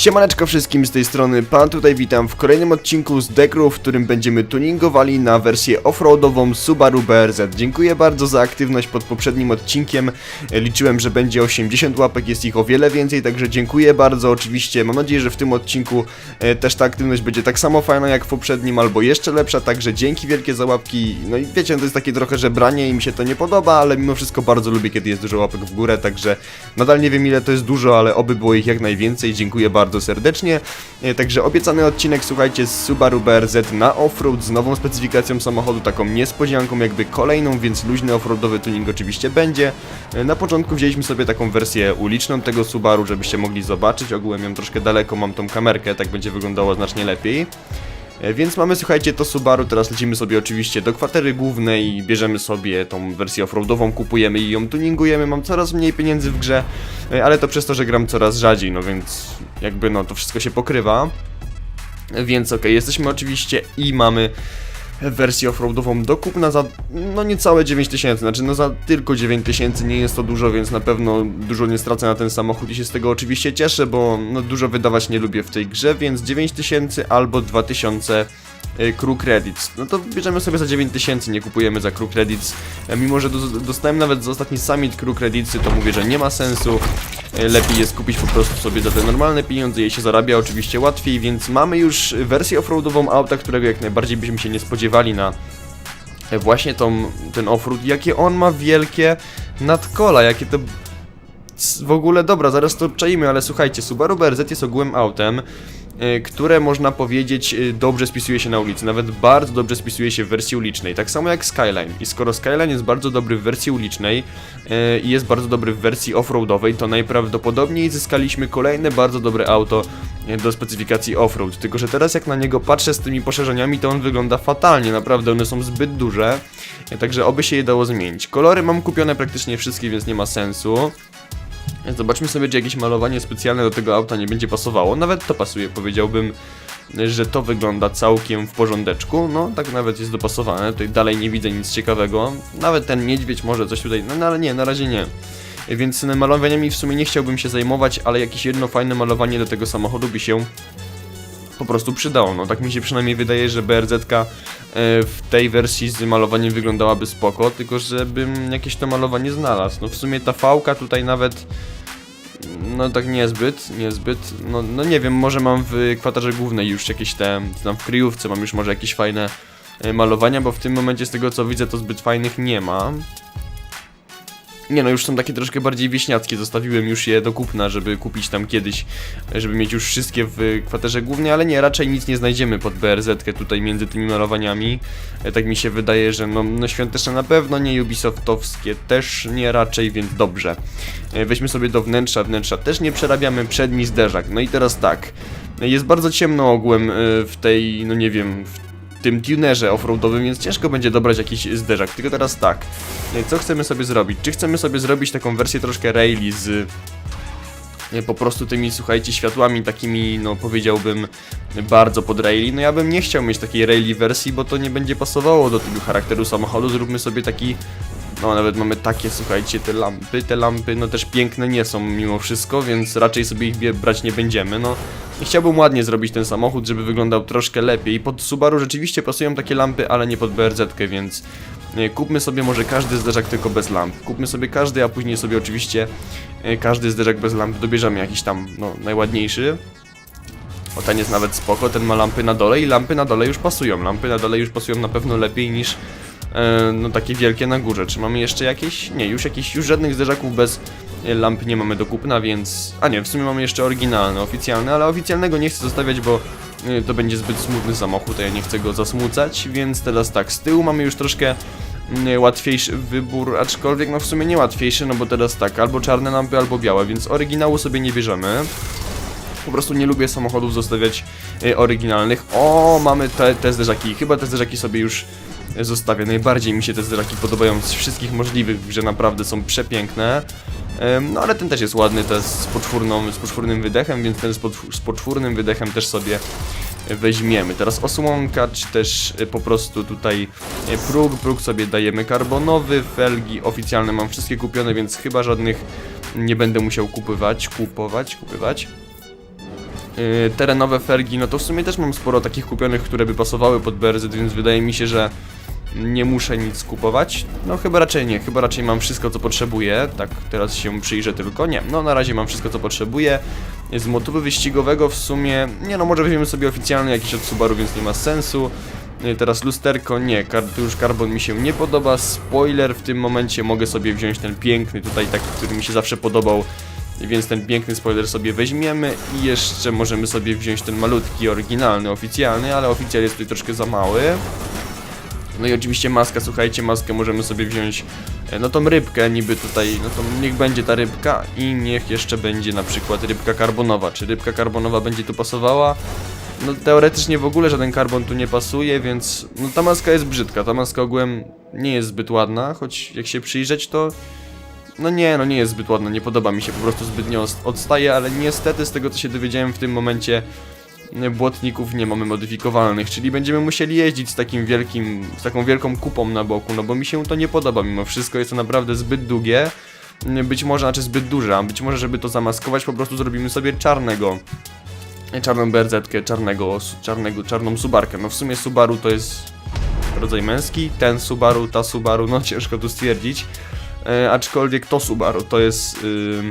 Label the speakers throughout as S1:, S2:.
S1: Siemaneczko wszystkim z tej strony, pan tutaj witam w kolejnym odcinku z Dekru, w którym będziemy tuningowali na wersję offroadową Subaru BRZ. Dziękuję bardzo za aktywność pod poprzednim odcinkiem, liczyłem, że będzie 80 łapek, jest ich o wiele więcej, także dziękuję bardzo. Oczywiście, mam nadzieję, że w tym odcinku e, też ta aktywność będzie tak samo fajna jak w poprzednim, albo jeszcze lepsza, także dzięki wielkie za łapki, no i wiecie, to jest takie trochę żebranie i mi się to nie podoba, ale mimo wszystko bardzo lubię, kiedy jest dużo łapek w górę, także nadal nie wiem ile to jest dużo, ale oby było ich jak najwięcej, dziękuję bardzo serdecznie. E, Także obiecany odcinek, słuchajcie, z Subaru BRZ na offroad z nową specyfikacją samochodu, taką niespodzianką, jakby kolejną, więc luźny offroadowy tuning oczywiście będzie. E, Na początku wzięliśmy sobie taką wersję uliczną tego Subaru, żebyście mogli zobaczyć. Ogółem ją troszkę daleko, mam tą kamerkę, tak będzie wyglądało znacznie lepiej. E, Więc mamy, słuchajcie, to Subaru, teraz lecimy sobie oczywiście do kwatery głównej, bierzemy sobie tą wersję offroadową, kupujemy i ją tuningujemy, mam coraz mniej pieniędzy w grze, e, ale to przez to, że gram coraz rzadziej, no więc jakby no to wszystko się pokrywa. E, Więc okej, jesteśmy oczywiście i mamy wersję offroadową do kupna za no niecałe 9000, znaczy no za tylko 9000, nie jest to dużo, więc na pewno dużo nie stracę na ten samochód i się z tego oczywiście cieszę, bo no dużo wydawać nie lubię w tej grze, więc 9000 albo 2000 e, Crew Credits. No to bierzemy sobie za 9000, nie kupujemy za Crew Credits. E, Mimo, że do, dostałem nawet za ostatni summit Crew to mówię, że nie ma sensu. Lepiej jest kupić po prostu sobie za te normalne pieniądze, je się zarabia oczywiście łatwiej, więc mamy już wersję offroadową auta, którego jak najbardziej byśmy się nie spodziewali na właśnie tą, ten offroad. Jakie on ma wielkie nadkola, jakie to w ogóle dobra, zaraz to obczajmy, ale słuchajcie, Subaru BRZ jest ogółem autem, które można powiedzieć y, dobrze spisuje się na ulicy, nawet bardzo dobrze spisuje się w wersji ulicznej, tak samo jak Skyline. I skoro Skyline jest bardzo dobry w wersji ulicznej y, i jest bardzo dobry w wersji offroadowej, to najprawdopodobniej zyskaliśmy kolejne bardzo dobre auto y, do specyfikacji offroad. Tylko, że teraz jak na niego patrzę z tymi poszerzeniami, to on wygląda fatalnie, naprawdę one są zbyt duże, y, także oby się je dało zmienić. Kolory mam kupione praktycznie wszystkie, więc nie ma sensu. Zobaczmy sobie, czy jakieś malowanie specjalne do tego auta nie będzie pasowało. Nawet to pasuje, powiedziałbym, że to wygląda całkiem w porządeczku. No, tak nawet jest dopasowane. Tutaj dalej nie widzę nic ciekawego. Nawet ten niedźwiedź może coś tutaj, no, no ale nie, na razie nie. Więc malowaniami w sumie nie chciałbym się zajmować, ale jakieś jedno fajne malowanie do tego samochodu by się po prostu przydało. No tak mi się przynajmniej wydaje, że BRZ e, w tej wersji z malowaniem wyglądałaby spoko, tylko żebym jakieś to malowanie znalazł. No w sumie ta fałka tutaj nawet no tak niezbyt, niezbyt. No, no nie wiem, może mam w kwaterze głównej już jakieś te, tam w kryjówce mam już może jakieś fajne e, malowania, bo w tym momencie z tego co widzę to zbyt fajnych nie ma. Nie no, już są takie troszkę bardziej wieśniackie, zostawiłem już je do kupna, żeby kupić tam kiedyś, żeby mieć już wszystkie w kwaterze głównej, ale nie, raczej nic nie znajdziemy pod BRZ tutaj między tymi malowaniami. E, Tak mi się wydaje, że no, no świąteczne na pewno nie, Ubisoftowskie też nie raczej, więc dobrze. E, Weźmy sobie do wnętrza, wnętrza też nie przerabiamy, przedni zderzak. No i teraz tak, jest bardzo ciemno ogółem e, w tej, no nie wiem, w tym tunerze offroadowym, więc ciężko będzie dobrać jakiś zderzak. Tylko teraz tak, co chcemy sobie zrobić? Czy chcemy sobie zrobić taką wersję troszkę raili z po prostu tymi, słuchajcie, światłami takimi, no powiedziałbym, bardzo pod raili. No ja bym nie chciał mieć takiej raili wersji, bo to nie będzie pasowało do tego charakteru samochodu. Zróbmy sobie taki, no nawet mamy takie, słuchajcie, te lampy. Te lampy, no też piękne nie są mimo wszystko, więc raczej sobie ich brać nie będziemy. No i chciałbym ładnie zrobić ten samochód, żeby wyglądał troszkę lepiej. Pod Subaru rzeczywiście pasują takie lampy, ale nie pod BRZ, więc nie, kupmy sobie może każdy zderzak tylko bez lamp. Kupmy sobie każdy, a później sobie oczywiście e, każdy zderzak bez lamp dobierzemy jakiś tam, no, najładniejszy. O, ten jest nawet spoko, ten ma lampy na dole i lampy na dole już pasują. Lampy na dole już pasują na pewno lepiej niż e, no takie wielkie na górze. Czy mamy jeszcze jakieś? Nie, już jakieś, już żadnych zderzaków bez e, lamp nie mamy do kupna, więc... A nie, w sumie mamy jeszcze oryginalne, oficjalne, ale oficjalnego nie chcę zostawiać, bo e, to będzie zbyt smutny samochód, a ja nie chcę go zasmucać, więc teraz tak, z tyłu mamy już troszkę łatwiejszy wybór, aczkolwiek no w sumie nie łatwiejszy, no bo teraz tak, albo czarne lampy, albo białe, więc oryginału sobie nie bierzemy. Po prostu nie lubię samochodów zostawiać e, oryginalnych. O, mamy te, te zderzaki. Chyba te zderzaki sobie już e, zostawię. Najbardziej mi się te zderzaki podobają z wszystkich możliwych, że naprawdę są przepiękne. No ale ten też jest ładny, jest z, poczwórną, z poczwórnym wydechem, więc ten z, potw- z poczwórnym wydechem też sobie e, weźmiemy. Teraz osłonka, czy też e, po prostu tutaj e, próg. Próg sobie dajemy karbonowy, felgi oficjalne mam wszystkie kupione, więc chyba żadnych nie będę musiał kupywać, kupować, kupywać. Yy, terenowe felgi, no to w sumie też mam sporo takich kupionych, które by pasowały pod BRZ, więc wydaje mi się, że nie muszę nic kupować. No chyba raczej nie, chyba raczej mam wszystko co potrzebuję. Tak, teraz się przyjrzę tylko. Nie, no na razie mam wszystko co potrzebuję. Z motywu wyścigowego w sumie, nie no może weźmiemy sobie oficjalny jakiś od Subaru, więc nie ma sensu. Nie, Teraz lusterko, nie, kar już karbon mi się nie podoba. Spoiler w tym momencie mogę sobie wziąć ten piękny tutaj, taki, który mi się zawsze podobał. Więc ten piękny spoiler sobie weźmiemy i jeszcze możemy sobie wziąć ten malutki, oryginalny, oficjalny, ale oficjal jest tutaj troszkę za mały. No i oczywiście maska, słuchajcie, maskę możemy sobie wziąć, e, no tą rybkę niby tutaj, no to niech będzie ta rybka i niech jeszcze będzie na przykład rybka karbonowa. Czy rybka karbonowa będzie tu pasowała? No teoretycznie w ogóle żaden karbon tu nie pasuje, więc no ta maska jest brzydka, ta maska ogółem nie jest zbyt ładna, choć jak się przyjrzeć to no nie, no nie jest zbyt ładna, nie podoba mi się, po prostu zbytnio odstaje, ale niestety z tego co się dowiedziałem w tym momencie nie, błotników nie mamy modyfikowalnych, czyli będziemy musieli jeździć z takim wielkim, z taką wielką kupą na boku, no bo mi się to nie podoba mimo wszystko, jest to naprawdę zbyt długie, Nie, być może, znaczy zbyt duże, a być może żeby to zamaskować po prostu zrobimy sobie czarnego, czarną berzetkę, czarnego, czarnego, czarną subarkę, no w sumie Subaru to jest rodzaj męski, ten Subaru, ta Subaru, no ciężko tu stwierdzić, e, aczkolwiek to Subaru to jest... ym,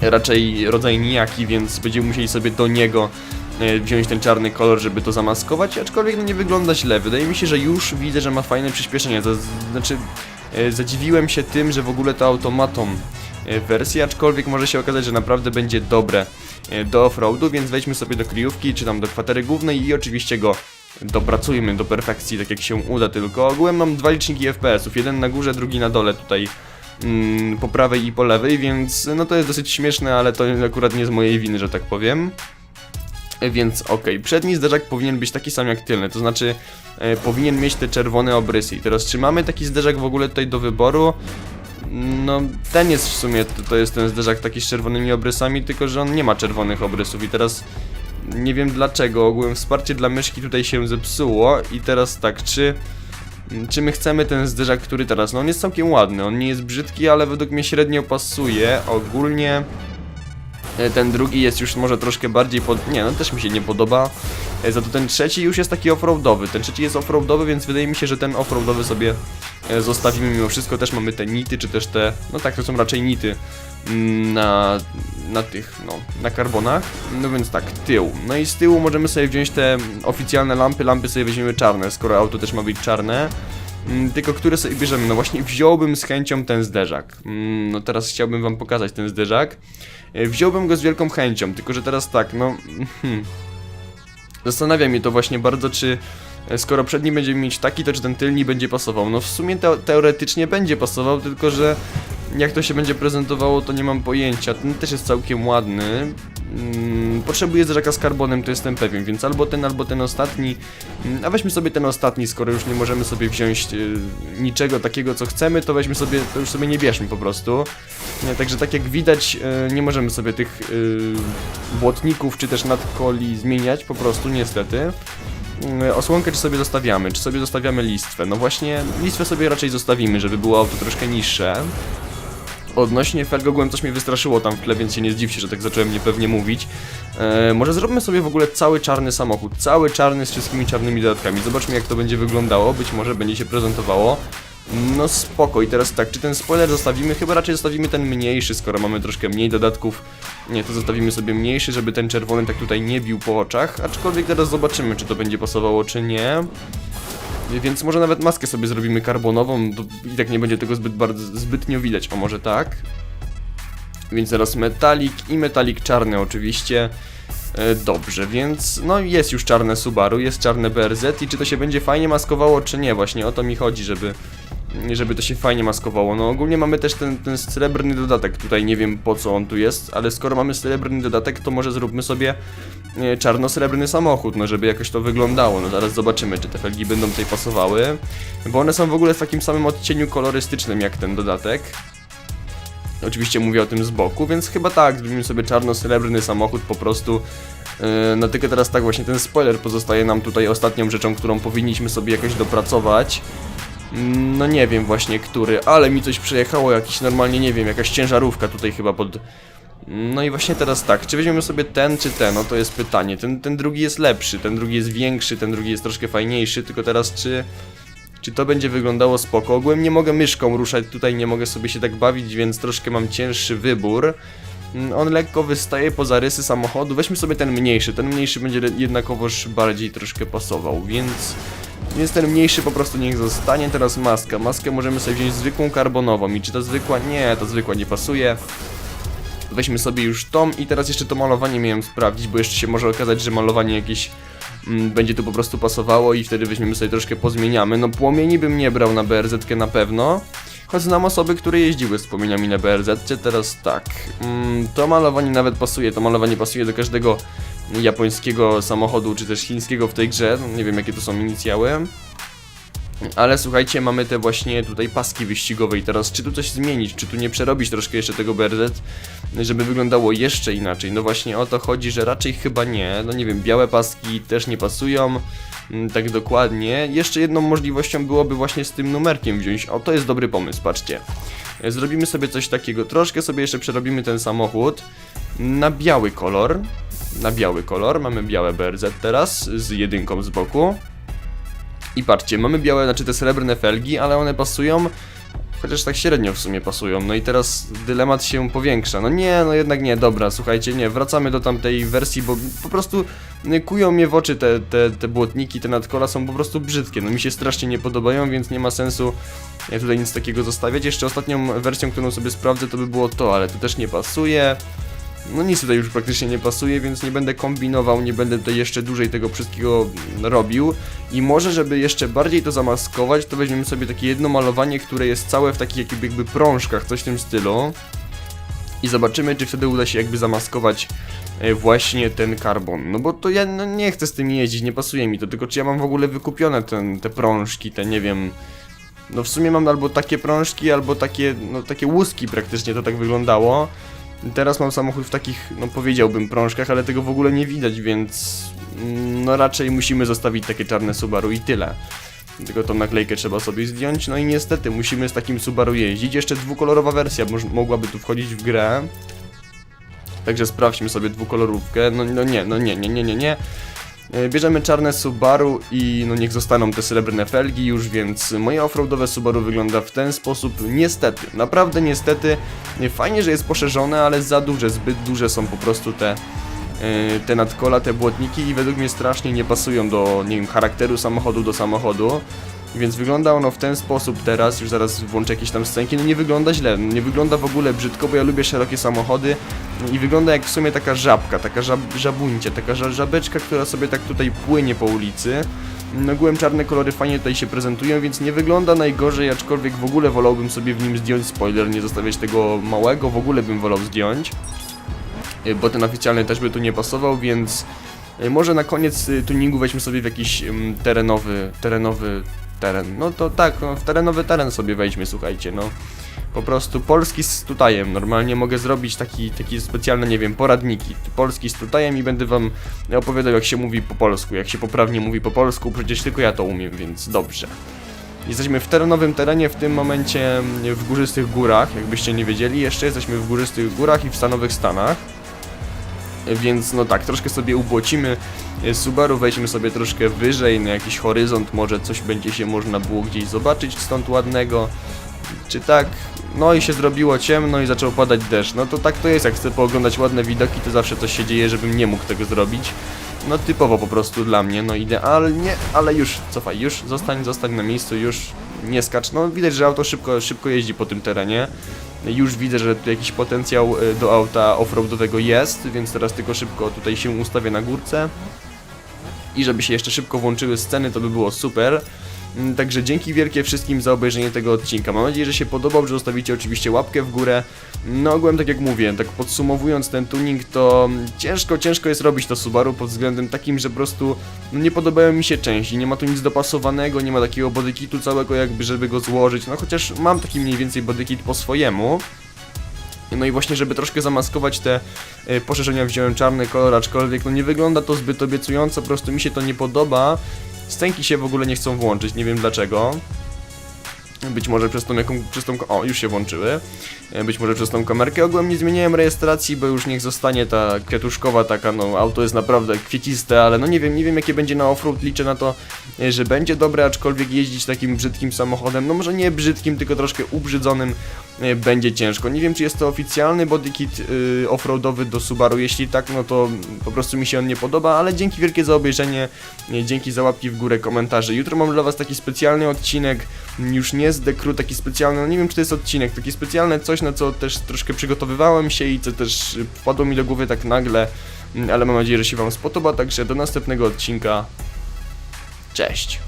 S1: raczej rodzaj nijaki, więc będziemy musieli sobie do niego e, wziąć ten czarny kolor, żeby to zamaskować, aczkolwiek no nie wygląda źle. Wydaje mi się, że już widzę, że ma fajne przyspieszenie. To znaczy, e, zadziwiłem się tym, że w ogóle to auto ma tą e, wersję, aczkolwiek może się okazać, że naprawdę będzie dobre do offroadu, więc wejdźmy sobie do kryjówki, czy tam do kwatery głównej i oczywiście go dopracujmy do perfekcji, tak jak się uda tylko. Ogółem mam dwa liczniki FPS-ów, jeden na górze, drugi na dole tutaj mm, po prawej i po lewej, więc no to jest dosyć śmieszne, ale to akurat nie z mojej winy, że tak powiem. Więc okej, przedni zderzak powinien być taki sam jak tylny, to znaczy e, powinien mieć te czerwone obrysy. I teraz czy mamy taki zderzak w ogóle tutaj do wyboru? No, ten jest w sumie, to, to jest ten zderzak taki z czerwonymi obrysami, tylko że on nie ma czerwonych obrysów i teraz nie wiem dlaczego, ogółem wsparcie dla myszki tutaj się zepsuło i teraz tak, czy... Czy my chcemy ten zderzak, który teraz, no on jest całkiem ładny, on nie jest brzydki, ale według mnie średnio pasuje, ogólnie e, ten drugi jest już może troszkę bardziej pod... nie, no też mi się nie podoba, E, za to ten trzeci już jest taki offroadowy, ten trzeci jest offroadowy, więc wydaje mi się, że ten offroadowy sobie e, zostawimy mimo wszystko, też mamy te nity, czy też te, no tak, to są raczej nity na, na tych, no, na karbonach, no więc tak, tył, no i z tyłu możemy sobie wziąć te oficjalne lampy, lampy sobie weźmiemy czarne, skoro auto też ma być czarne, Mm, Tylko które sobie bierzemy? No właśnie wziąłbym z chęcią ten zderzak. Mm, No teraz chciałbym wam pokazać ten zderzak. E, Wziąłbym go z wielką chęcią, tylko że teraz tak, no... Hmm. Zastanawia mnie to właśnie bardzo, czy e, skoro przedni będziemy mieć taki, to czy ten tylni będzie pasował. No w sumie teo- teoretycznie będzie pasował, tylko że jak to się będzie prezentowało, to nie mam pojęcia. Ten też jest całkiem ładny. Mm, Potrzebuję zderzaka z karbonem, to jestem pewien, więc albo ten, albo ten ostatni. Mm, A weźmy sobie ten ostatni, skoro już nie możemy sobie wziąć y, niczego takiego, co chcemy, to weźmy sobie, to już sobie nie bierzmy po prostu. Także tak jak widać, y, nie możemy sobie tych y, błotników, czy też nadkoli zmieniać, po prostu, niestety. Mm, Osłonkę czy sobie zostawiamy, czy sobie zostawiamy listwę? No właśnie, listwę sobie raczej zostawimy, żeby było auto troszkę niższe. Odnośnie felg ogółem coś mnie wystraszyło tam w tle, więc się nie zdziwcie, że tak zacząłem niepewnie mówić. E, może zróbmy sobie w ogóle cały czarny samochód, cały czarny z wszystkimi czarnymi dodatkami. Zobaczmy jak to będzie wyglądało, być może będzie się prezentowało. No spoko, i teraz tak, czy ten spoiler zostawimy? Chyba raczej zostawimy ten mniejszy, skoro mamy troszkę mniej dodatków. Nie, to zostawimy sobie mniejszy, żeby ten czerwony tak tutaj nie bił po oczach. Aczkolwiek teraz zobaczymy, czy to będzie pasowało, czy nie. Więc może nawet maskę sobie zrobimy karbonową, i tak nie będzie tego zbyt bardzo, zbytnio widać, o może tak. Więc teraz metalik i metalik czarny oczywiście. E, Dobrze, więc no jest już czarne Subaru, jest czarne BRZ i czy to się będzie fajnie maskowało, czy nie, właśnie o to mi chodzi, żeby, żeby to się fajnie maskowało. No ogólnie mamy też ten, ten srebrny dodatek, tutaj nie wiem po co on tu jest, ale skoro mamy srebrny dodatek, to może zróbmy sobie e, czarno-srebrny samochód, no żeby jakoś to wyglądało. No zaraz zobaczymy, czy te felgi będą tutaj pasowały, bo one są w ogóle w takim samym odcieniu kolorystycznym jak ten dodatek. Oczywiście mówię o tym z boku, więc chyba tak, zrobimy sobie czarno-srebrny samochód po prostu. Yy, no tylko teraz tak właśnie ten spoiler pozostaje nam tutaj ostatnią rzeczą, którą powinniśmy sobie jakoś dopracować. No nie wiem właśnie który, ale mi coś przejechało, jakiś normalnie, nie wiem, jakaś ciężarówka tutaj chyba pod, No i właśnie teraz tak, czy weźmiemy sobie ten czy ten, no to jest pytanie. Ten, ten drugi jest lepszy, ten drugi jest większy, ten drugi jest troszkę fajniejszy, tylko teraz czy... Czy to będzie wyglądało spoko? Ogółem nie mogę myszką ruszać, tutaj nie mogę sobie się tak bawić, więc troszkę mam cięższy wybór. Mm, On lekko wystaje poza rysy samochodu. Weźmy sobie ten mniejszy. Ten mniejszy będzie jednakowoż bardziej troszkę pasował, więc. Więc ten mniejszy po prostu niech zostanie. Teraz maska. Maskę możemy sobie wziąć zwykłą karbonową. I czy ta zwykła? Nie, ta zwykła nie pasuje. Weźmy sobie już tą i teraz jeszcze to malowanie miałem sprawdzić, bo jeszcze się może okazać, że malowanie jakieś mm, będzie tu po prostu pasowało i wtedy weźmiemy sobie troszkę pozmieniamy. No płomieni bym nie brał na BRZ na pewno. Choć znam osoby, które jeździły z płomieniami na BRZ, teraz tak. Mm, to malowanie nawet pasuje, to malowanie pasuje do każdego japońskiego samochodu, czy też chińskiego w tej grze. Nie wiem jakie to są inicjały. Ale słuchajcie, mamy te właśnie tutaj paski wyścigowe i teraz czy tu coś zmienić, czy tu nie przerobić troszkę jeszcze tego BRZ, żeby wyglądało jeszcze inaczej. No właśnie o to chodzi, że raczej chyba nie. No nie wiem, białe paski też nie pasują. mm, Tak dokładnie. Jeszcze jedną możliwością byłoby właśnie z tym numerkiem wziąć. O, to jest dobry pomysł, patrzcie. Zrobimy sobie coś takiego. Troszkę sobie jeszcze przerobimy ten samochód na biały kolor. Na biały kolor. Mamy białe BRZ teraz z jedynką z boku. I patrzcie, mamy białe, znaczy te srebrne felgi, ale one pasują, chociaż tak średnio w sumie pasują. No i teraz dylemat się powiększa. No nie, no jednak nie, dobra, słuchajcie, nie, wracamy do tamtej wersji, bo po prostu kują mnie w oczy te, te, te błotniki, te nadkola są po prostu brzydkie. No mi się strasznie nie podobają, więc nie ma sensu tutaj nic takiego zostawiać. Jeszcze ostatnią wersją, którą sobie sprawdzę, to by było to, ale to też nie pasuje. No nic tutaj już praktycznie nie pasuje, więc nie będę kombinował, nie będę tutaj jeszcze dłużej tego wszystkiego robił. I może, żeby jeszcze bardziej to zamaskować, to weźmiemy sobie takie jedno malowanie, które jest całe w takich jakby, jakby prążkach, coś w tym stylu. I zobaczymy, czy wtedy uda się jakby zamaskować e, właśnie ten karbon. No bo to ja no, nie chcę z tym jeździć, nie pasuje mi to, tylko czy ja mam w ogóle wykupione ten, te prążki, te nie wiem... No w sumie mam albo takie prążki, albo takie, no takie łuski praktycznie to tak wyglądało. Teraz mam samochód w takich, no powiedziałbym, prążkach, ale tego w ogóle nie widać, więc mm, no raczej musimy zostawić takie czarne Subaru i tyle. Tylko tą naklejkę trzeba sobie zdjąć, no i niestety musimy z takim Subaru jeździć. Jeszcze dwukolorowa wersja mogłaby tu wchodzić w grę. Także sprawdźmy sobie dwukolorówkę. No, no nie, no nie, nie, nie, nie, nie. E, Bierzemy czarne Subaru i no niech zostaną te srebrne felgi już, więc moje offroadowe Subaru wygląda w ten sposób. Niestety, naprawdę niestety. Nie, Fajnie, że jest poszerzone, ale za duże, zbyt duże są po prostu te, e, te nadkola, te błotniki i według mnie strasznie nie pasują do, nie wiem, charakteru samochodu do samochodu. Więc wygląda ono w ten sposób teraz, już zaraz włączę jakieś tam scenki, no nie wygląda źle, nie wygląda w ogóle brzydko, bo ja lubię szerokie samochody i wygląda jak w sumie taka żabka, taka żab, żabuńcia, taka ża, żabeczka, która sobie tak tutaj płynie po ulicy. No ogółem czarne kolory fajnie tutaj się prezentują, więc nie wygląda najgorzej, aczkolwiek w ogóle wolałbym sobie w nim zdjąć spoiler, nie zostawiać tego małego, w ogóle bym wolał zdjąć. Y, Bo ten oficjalny też by tu nie pasował, więc y, może na koniec y, tuningu weźmy sobie w jakiś ym, terenowy, terenowy teren. No to tak, no, w terenowy teren sobie wejdźmy, słuchajcie, no. Po prostu polski z tutajem. Normalnie mogę zrobić taki, taki specjalny, nie wiem, poradniki. Polski z tutajem i będę wam opowiadał, jak się mówi po polsku, jak się poprawnie mówi po polsku, przecież tylko ja to umiem, więc dobrze. Jesteśmy w terenowym terenie, w tym momencie mm, w górzystych górach, jakbyście nie wiedzieli. Jeszcze jesteśmy w górzystych górach i w stanowych stanach. Więc no tak, troszkę sobie ubłocimy e, Subaru, weźmy sobie troszkę wyżej, na jakiś horyzont, może coś będzie się można było gdzieś zobaczyć stąd ładnego. Czy tak? No i się zrobiło ciemno i zaczął padać deszcz. No to tak to jest, jak chcę pooglądać ładne widoki, to zawsze coś się dzieje, żebym nie mógł tego zrobić. No typowo po prostu dla mnie, no idealnie, ale już, cofaj, już, zostań, zostań na miejscu, już nie skacz. No widać, że auto szybko, szybko jeździ po tym terenie. Już widzę, że jakiś potencjał y, do auta offroadowego jest, więc teraz tylko szybko tutaj się ustawię na górce. I żeby się jeszcze szybko włączyły sceny, to by było super. Mm, Także dzięki wielkie wszystkim za obejrzenie tego odcinka. Mam nadzieję, że się podobał, że zostawicie oczywiście łapkę w górę. No ogółem tak jak mówię, tak podsumowując ten tuning, to ciężko, ciężko jest robić to Subaru pod względem takim, że po prostu no, nie podobają mi się części, nie ma tu nic dopasowanego, nie ma takiego bodykitu całego jakby, żeby go złożyć, no chociaż mam taki mniej więcej bodykit po swojemu. No i właśnie, żeby troszkę zamaskować te y, poszerzenia wziąłem czarny kolor, aczkolwiek no nie wygląda to zbyt obiecująco, po prostu mi się to nie podoba. Stęki się w ogóle nie chcą włączyć, nie wiem dlaczego. Być może przez tą jaką, przez tą, o już się włączyły, E, być może przez tą kamerkę. Ogółem nie zmieniłem rejestracji, bo już niech zostanie ta kwiatuszkowa taka, no auto jest naprawdę kwieciste, ale no nie wiem, nie wiem jakie będzie na offroad, liczę na to, e, że będzie dobre, aczkolwiek jeździć takim brzydkim samochodem, no może nie brzydkim, tylko troszkę ubrzydzonym, e, będzie ciężko. Nie wiem, czy jest to oficjalny bodykit y, offroadowy do Subaru. Jeśli tak, no to po prostu mi się on nie podoba, ale dzięki wielkie za obejrzenie, dzięki za łapki w górę, komentarze. Jutro mam dla Was taki specjalny odcinek, już nie z Dekru, taki specjalny, no nie wiem, czy to jest odcinek, taki specjalne coś, na co też troszkę przygotowywałem się i co też y, wpadło mi do głowy tak nagle, m, ale mam nadzieję, że się Wam spodoba, także do następnego odcinka. Cześć!